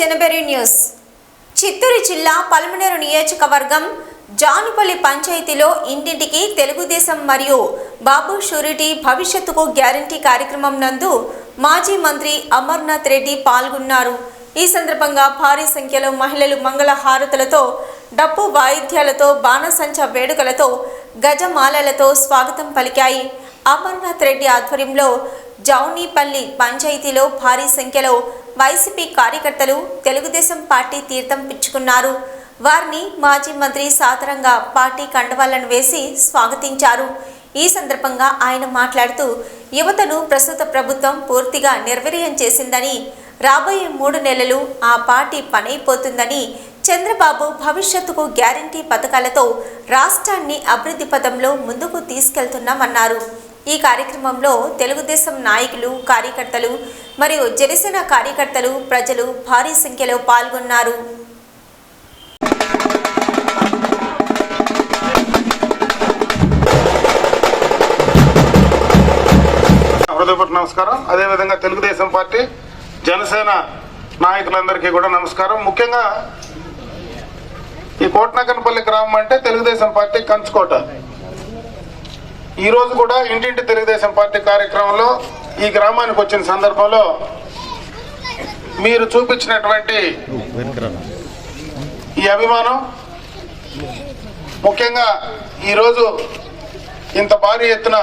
జనబెరి news. Chittoor జిల్లా పల్మనేరు నియోజకవర్గం జానుపల్లి పంచాయతీలో ఇంటింటికి తెలుగుదేశం మరియు బాబు షూరిటీ భవిష్యత్తుకు గ్యారంటీ కార్యక్రమం నందు మాజీ మంత్రి అమర్నాథ్ రెడ్డి పాల్గొన్నారు. ఈ సందర్భంగా భారీ సంఖ్యలో మహిళలు మంగళ హారతులతో డప్పు వాయిద్యాలతో బాణసంచ వేడుకలతో గజమాలలతో స్వాగతం పలికాయి. అమర్నాథ్ రెడ్డి ఆధ్వర్యంలో జౌనీపల్లి పంచాయతీలో భారీ సంఖ్యలో వైసీపీ కార్యకర్తలు తెలుగుదేశం పార్టీ తీర్థం పిచ్చుకున్నారు. వారిని మాజీ మంత్రి సాధారణంగా పార్టీ కండవాలను వేసి స్వాగతించారు. ఈ సందర్భంగా ఆయన మాట్లాడుతూ యువతను ప్రస్తుత ప్రభుత్వం పూర్తిగా నిర్వీర్యం చేసిందని రాబోయే మూడు నెలలు ఆ పార్టీ పనైపోతుందని చంద్రబాబు భవిష్యత్తుకు గ్యారంటీ పథకాలతో రాష్ట్రాన్ని అభివృద్ధి పథంలో ముందుకు తీసుకెళ్తున్నామన్నారు. ఈ కార్యక్రమంలో తెలుగుదేశం నాయకులు కార్యకర్తలు మరియు జనసేన కార్యకర్తలు ప్రజలు భారీ సంఖ్యలో పాల్గొన్నారు. హృదయపూర్వక నమస్కారం. అదేవిధంగా తెలుగుదేశం పార్టీ జనసేన నాయకులందరికీ కూడా నమస్కారం. ముఖ్యంగా ఈ కోటనగన్పల్లి గ్రామం అంటే తెలుగుదేశం పార్టీ కంచుకోట. ఈరోజు కూడా ఇంటింటి తెలుగుదేశం పార్టీ కార్యక్రమంలో ఈ గ్రామానికి వచ్చిన సందర్భంలో మీరు చూపించినటువంటి ఈ అభిమానం ముఖ్యంగా ఈరోజు ఇంత భారీ ఎత్తున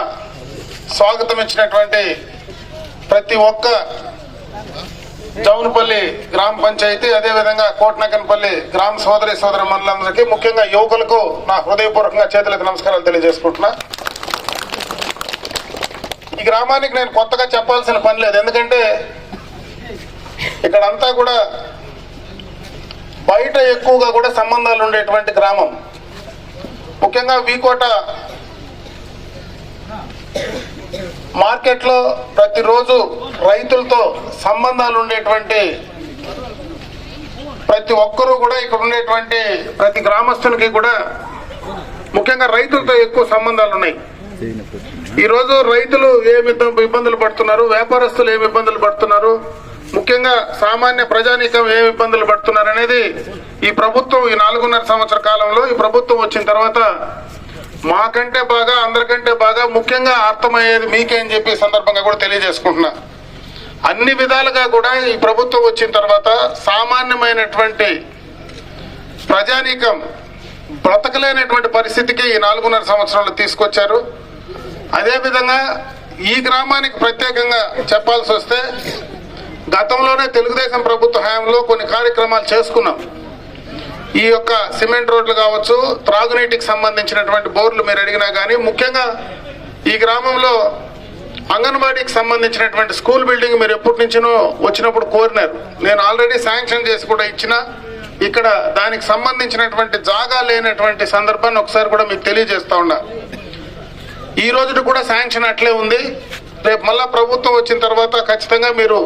స్వాగతం ఇచ్చినటువంటి ప్రతి ఒక్క జౌన్పల్లి గ్రామ పంచాయతీ అదేవిధంగా కోటనకన్పల్లి గ్రామ సోదరి సోదరి మండలందరికీ ముఖ్యంగా యువకులకు నా హృదయపూర్వకంగా చేతులకు నమస్కారాలు తెలియజేసుకుంటున్నా. ఈ గ్రామానికి నేను కొత్తగా చెప్పాల్సిన పని లేదు. ఎందుకంటే ఇక్కడంతా కూడా బయట ఎక్కువగా కూడా సంబంధాలు ఉండేటువంటి గ్రామం. ముఖ్యంగా వీకోట మార్కెట్లో ప్రతిరోజు రైతులతో సంబంధాలు ఉండేటువంటి ప్రతి ఒక్కరూ కూడా ఇక్కడ ఉండేటువంటి ప్రతి గ్రామస్తునికి కూడా ముఖ్యంగా రైతులతో ఎక్కువ సంబంధాలు ఉన్నాయి. ఈరోజు రైతులు ఏమి ఇబ్బ- ఇబ్బందులు పడుతున్నారు? వ్యాపారస్తులు ఏమి ఇబ్బందులు పడుతున్నారు? ముఖ్యంగా సామాన్య ప్రజానీకం ఏమి ఇబ్బందులు పడుతున్నారు అనేది ఈ ప్రభుత్వం ఈ నాలుగున్నర సంవత్సర కాలంలో ఈ ప్రభుత్వం వచ్చిన తర్వాత మాకంటే బాగా అందరికంటే బాగా ముఖ్యంగా అర్థమయ్యేది మీకే అని చెప్పి సందర్భంగా కూడా తెలియజేసుకుంటున్నా. అన్ని విధాలుగా కూడా ఈ ప్రభుత్వం వచ్చిన తర్వాత సామాన్యమైనటువంటి ప్రజానీకం బ్రతకలేనటువంటి పరిస్థితికి ఈ నాలుగున్నర సంవత్సరాలు తీసుకొచ్చారు. అదేవిధంగా ఈ గ్రామానికి ప్రత్యేకంగా చెప్పాల్సి వస్తే గతంలోనే తెలుగుదేశం ప్రభుత్వ హయాంలో కొన్ని కార్యక్రమాలు చేసుకున్నాం. ఈ యొక్క సిమెంట్ రోడ్లు కావచ్చు త్రాగునీటికి సంబంధించినటువంటి బోర్లు మీరు అడిగినా కానీ ముఖ్యంగా ఈ గ్రామంలో అంగన్వాడీకి సంబంధించినటువంటి స్కూల్ బిల్డింగ్ మీరు ఎప్పటి నుంచినో వచ్చినప్పుడు కోరినారు. నేను ఆల్రెడీ శాంక్షన్ చేసి కూడా ఇచ్చిన ఇక్కడ దానికి సంబంధించినటువంటి జాగా లేనటువంటి సందర్భాన్ని ఒకసారి కూడా మీకు తెలియజేస్తా ఉన్నా. ఈ రోజున కూడా శాంక్షన్ అట్లే ఉంది. రేపు మళ్ళా ప్రభుత్వం వచ్చిన తర్వాత ఖచ్చితంగా మీరు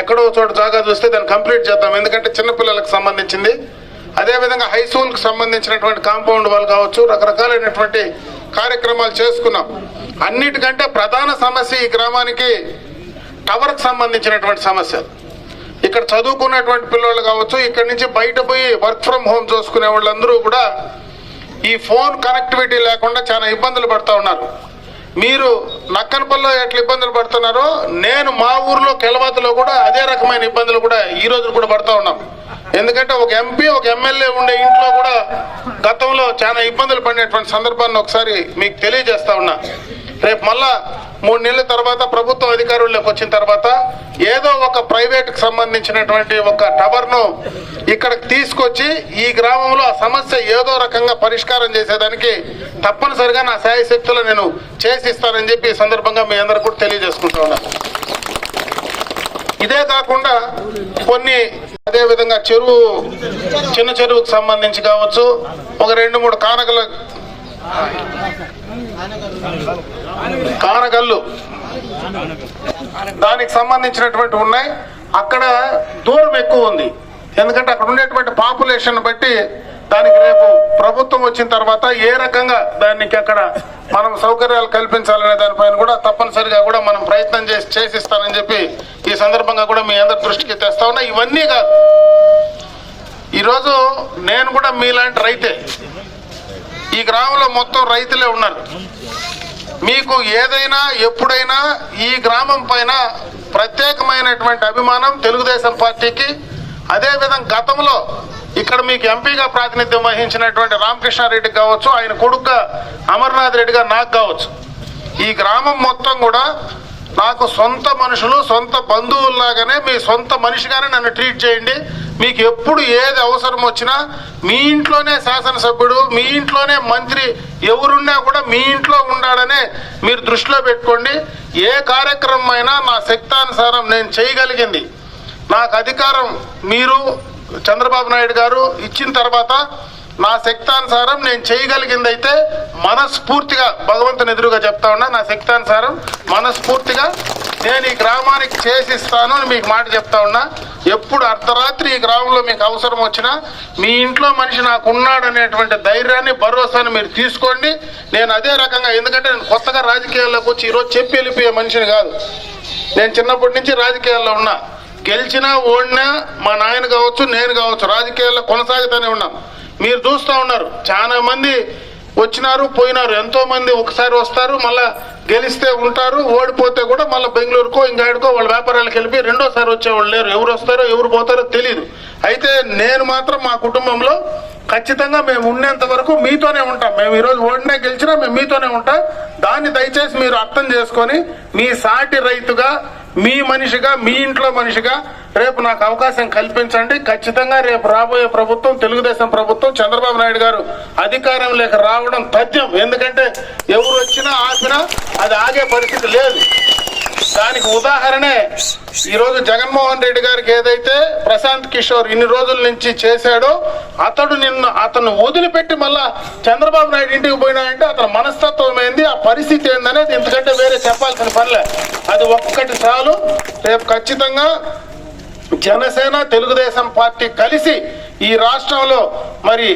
ఎక్కడో చోట జాగా చూస్తే దాన్ని కంప్లీట్ చేద్దాం. ఎందుకంటే చిన్నపిల్లలకు సంబంధించింది. అదేవిధంగా హై స్కూల్కి సంబంధించినటువంటి కాంపౌండ్ వాళ్ళు కావచ్చు రకరకాలైనటువంటి కార్యక్రమాలు చేసుకున్నాం. అన్నిటికంటే ప్రధాన సమస్య ఈ గ్రామానికి టవర్కి సంబంధించినటువంటి సమస్య. ఇక్కడ చదువుకున్నటువంటి పిల్లలు కావచ్చు ఇక్కడ నుంచి బయట పోయి వర్క్ ఫ్రమ్ హోమ్ చూసుకునే వాళ్ళందరూ కూడా ఈ ఫోన్ కనెక్టివిటీ లేకుండా చాలా ఇబ్బందులు పడుతూ ఉన్నారు. మీరు నక్కనపల్లిలో ఎట్లా ఇబ్బందులు పడుతున్నారో నేను మా ఊర్లో కెలవతలో కూడా అదే రకమైన ఇబ్బందులు కూడా ఈ రోజు కూడా పడుతూ ఉన్నాం. ఎందుకంటే ఒక ఎంపీ ఒక ఎమ్మెల్యే ఉండే ఇంట్లో కూడా గతంలో చాలా ఇబ్బందులు పడినటువంటి సందర్భాన్ని ఒకసారి మీకు తెలియజేస్తా ఉన్నా. రేపు మళ్ళా మూడు నెలల తర్వాత ప్రభుత్వం అధికారుల్లోకి వచ్చిన తర్వాత ఏదో ఒక ప్రైవేట్కి సంబంధించినటువంటి ఒక టవర్ను ఇక్కడికి తీసుకొచ్చి ఈ గ్రామంలో ఆ సమస్య ఏదో రకంగా పరిష్కారం చేసేదానికి తప్పనిసరిగా నా శాయశక్తులు నేను చేసిస్తానని చెప్పి ఈ సందర్భంగా మీ అందరికి కూడా తెలియజేసుకుంటా ఉన్నాను ఇదే కాకుండా కొన్ని అదేవిధంగా చెరువు చిన్న చెరువుకు సంబంధించి కావచ్చు ఒక రెండు మూడు కానకల కానగల్లు. దానికి సంబంధించినటువంటి ఉన్నాయి. అక్కడ దూరం ఎక్కువ ఉంది. ఎందుకంటే అక్కడ ఉండేటువంటి పాపులేషన్ బట్టి దానికి రేపు ప్రభుత్వం వచ్చిన తర్వాత ఏ రకంగా దానికి అక్కడ మనం సౌకర్యాలు కల్పించాలనే దానిపైన కూడా తప్పనిసరిగా కూడా మనం ప్రయత్నం చేసి చేసిస్తానని చెప్పి ఈ సందర్భంగా కూడా మీ అందరి దృష్టికి తెస్తా ఉన్నా. ఇవన్నీ కాదు. ఈరోజు నేను కూడా మీలాంటి రైతే ఈ గ్రామంలో మొత్తం రైతులే ఉన్నారు. మీకు ఏదైనా ఎప్పుడైనా ఈ గ్రామం పైన ప్రత్యేకమైనటువంటి అభిమానం తెలుగుదేశం పార్టీకి అదేవిధంగా గతంలో ఇక్కడ మీకు ఎంపీగా ప్రాతినిధ్యం వహించినటువంటి రామకృష్ణారెడ్డికి కావచ్చు ఆయన కొడుకుగా అమర్నాథ్ రెడ్డిగా నాకు కావచ్చు. ఈ గ్రామం మొత్తం కూడా నాకు సొంత మనుషులు సొంత బంధువుల్లాగానే మీ సొంత మనిషిగానే నన్ను ట్రీట్ చేయండి. మీకు ఎప్పుడు ఏది అవసరం వచ్చినా మీ ఇంట్లోనే శాసనసభ్యుడు మీ ఇంట్లోనే మంత్రి ఎవరున్నా కూడా మీ ఇంట్లో ఉండాలనే మీరు దృష్టిలో పెట్టుకోండి. ఏ కార్యక్రమం అయినా నా శక్తానుసారం నేను చేయగలిగింది. నాకు అధికారం మీరు చంద్రబాబు నాయుడు గారు ఇచ్చిన తర్వాత నా శక్తానుసారం నేను చేయగలిగింది అయితే మనస్ఫూర్తిగా భగవంతుని ఎదురుగా చెప్తా ఉన్నా నా శక్తానుసారం మనస్ఫూర్తిగా నేను ఈ గ్రామానికి చేసిస్తాను అని మీకు మాట చెప్తా ఉన్నా. ఎప్పుడు అర్ధరాత్రి ఈ గ్రామంలో మీకు అవసరం వచ్చినా మీ ఇంట్లో మనిషి నాకు ఉన్నాడు అనేటువంటి ధైర్యాన్ని భరోసాని మీరు తీసుకోండి. నేను అదే రకంగా ఎందుకంటే నేను కొత్తగా రాజకీయాల్లోకి వచ్చి ఈరోజు చెప్పి వెళ్ళిపోయే మనిషిని కాదు. నేను చిన్నప్పటి నుంచి రాజకీయాల్లో ఉన్నా. గెలిచినా ఓడినా మా నాయన కావచ్చు నేను కావచ్చు రాజకీయాల్లో కొనసాగుతూనే ఉన్నాను మీరు చూస్తూ ఉన్నారు. చాలా మంది వచ్చినారు పోయినారు. ఎంతో మంది ఒకసారి వస్తారు మళ్ళా గెలిస్తే ఉంటారు ఓడిపోతే కూడా మళ్ళీ బెంగళూరుకో ఇంకాడికో వాళ్ళ వ్యాపారాలకు వెళ్ళి రెండోసారి వచ్చేవాళ్ళు లేరు. ఎవరు వస్తారో ఎవరు పోతారో తెలియదు అయితే నేను మాత్రం మా కుటుంబంలో ఖచ్చితంగా మేము ఉండేంత వరకు మీతోనే ఉంటాం. మేము ఈరోజు ఓడినా గెలిచినా మేము మీతోనే ఉంటాం. దాన్ని దయచేసి మీరు అర్థం చేసుకొని మీ సాటి రైతుగా మీ మనిషిగా మీ ఇంట్లో మనిషిగా రేపు నాకు అవకాశం కల్పించండి. ఖచ్చితంగా రేపు రాబోయే ప్రభుత్వం తెలుగుదేశం ప్రభుత్వం చంద్రబాబు నాయుడు గారు అధికారం లేక రావడం తథ్యం. ఎందుకంటే ఎవరు వచ్చినా ఆపినా అది ఆగే పరిస్థితి లేదు. దానికి ఉదాహరణే ఈరోజు జగన్మోహన్ రెడ్డి గారికి ఏదైతే ప్రశాంత్ కిషోర్ ఇన్ని రోజుల నుంచి చేశాడో అతడు నిన్ను అతను వదిలిపెట్టి మళ్ళా చంద్రబాబు నాయుడు ఇంటికి పోయినాడంటే అతని మనస్తత్వం ఏంది ఆ పరిస్థితి ఏందనేది ఎందుకంటే వేరే చెప్పాల్సిన పనిలే అది ఒక్కటి చాలు. రేపు ఖచ్చితంగా జనసేన తెలుగుదేశం పార్టీ కలిసి ఈ రాష్ట్రంలో మరి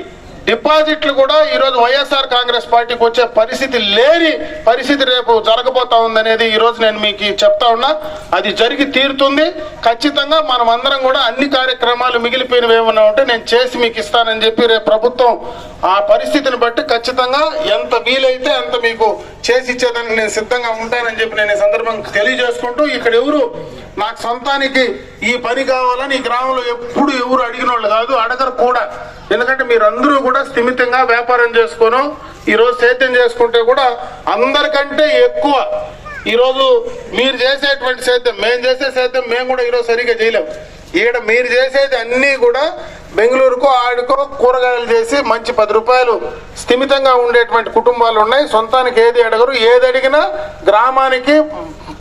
డిపాజిట్లు కూడా ఈరోజు వైఎస్ఆర్ కాంగ్రెస్ పార్టీకి వచ్చే పరిస్థితి లేని పరిస్థితి రేపు జరగబోతా ఉందనేది ఈరోజు నేను మీకు చెప్తా ఉన్నా. అది జరిగి తీరుతుంది. ఖచ్చితంగా మనం అందరం కూడా అన్ని కార్యక్రమాలు మిగిలిపోయినవి ఏమన్నా ఉంటే నేను చేసి మీకు ఇస్తానని చెప్పి రేపు ప్రభుత్వం ఆ పరిస్థితిని బట్టి ఖచ్చితంగా ఎంత వీలైతే అంత మీకు చేసి ఇచ్చేదానికి నేను సిద్ధంగా ఉంటానని చెప్పి నేను ఈ సందర్భంగా తెలియజేసుకుంటూ ఇక్కడ ఎవరు నాకు సొంతానికి ఈ పని కావాలని ఈ గ్రామంలో ఎప్పుడు ఎవరు అడిగిన వాళ్ళు కాదు అడగరు కూడా. ఎందుకంటే మీరందరూ కూడా స్థిమితంగా వ్యాపారం చేసుకోను ఈరోజు సేద్యం చేసుకుంటే కూడా అందరికంటే ఎక్కువ ఈరోజు మీరు చేసేటువంటి సేద్యం మేము చేసే సేద్యం మేము కూడా ఈరోజు సరిగ్గా చేయలేం. ఇక్కడ మీరు చేసేది అన్నీ కూడా బెంగళూరుకో ఆడికో కూరగాయలు చేసి మంచి పది రూపాయలు స్థిమితంగా ఉండేటువంటి కుటుంబాలు ఉన్నాయి. సొంతానికి ఏది అడగరు. ఏది అడిగినా గ్రామానికి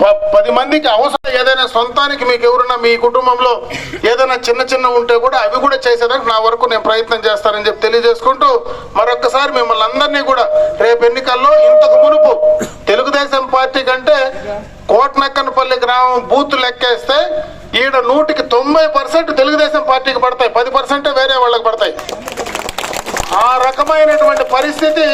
ప- పది మందికి అవసరం ఏదైనా సొంతానికి మీకు ఎవరున్నా మీ కుటుంబంలో ఏదైనా చిన్న చిన్న ఉంటే కూడా అవి కూడా చేసేదానికి నా వరకు నేను ప్రయత్నం చేస్తానని చెప్పి తెలియజేసుకుంటూ మరొకసారి మిమ్మల్ని అందరినీ కూడా రేపు ఎన్నికల్లో ఇంతకు మునుపు తెలుగుదేశం పార్టీ కంటే కోటనక్కనపల్లి గ్రామం బూత్ లెక్కేస్తే ఈడ నూటికి తొంభై పర్సెంట్ తెలుగుదేశం పార్టీకి పడతాయి. పది పర్సెంటే వేరే వాళ్ళకి పడతాయి. ఆ రకమైనటువంటి పరిస్థితి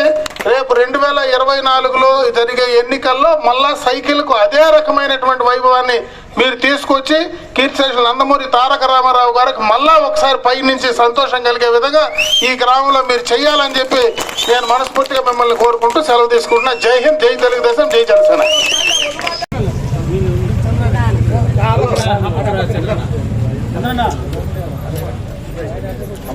రేపు రెండు వేల ఇరవై నాలుగులో జరిగే ఎన్నికల్లో మళ్ళా సైకిల్కు అదే రకమైనటువంటి వైభవాన్ని మీరు తీసుకొచ్చి కీర్తిశేషులు నందమూరి తారక రామారావు గారికి మళ్ళా ఒకసారి పై నుంచి సంతోషం కలిగే విధంగా ఈ గ్రామంలో మీరు చేయాలని చెప్పి నేను మనస్ఫూర్తిగా మిమ్మల్ని కోరుకుంటూ సెలవు తీసుకుంటున్నా. జై హింద్ జై తెలుగుదేశం జై జనసేన.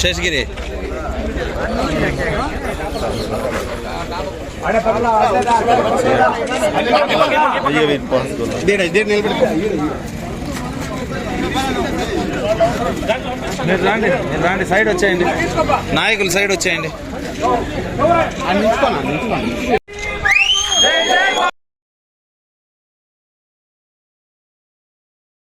శేషగిరి. మీరు రాండి మీరు రాండి సైడ్ వచ్చేయండి. నాయకులు సైడ్ వచ్చేయండి.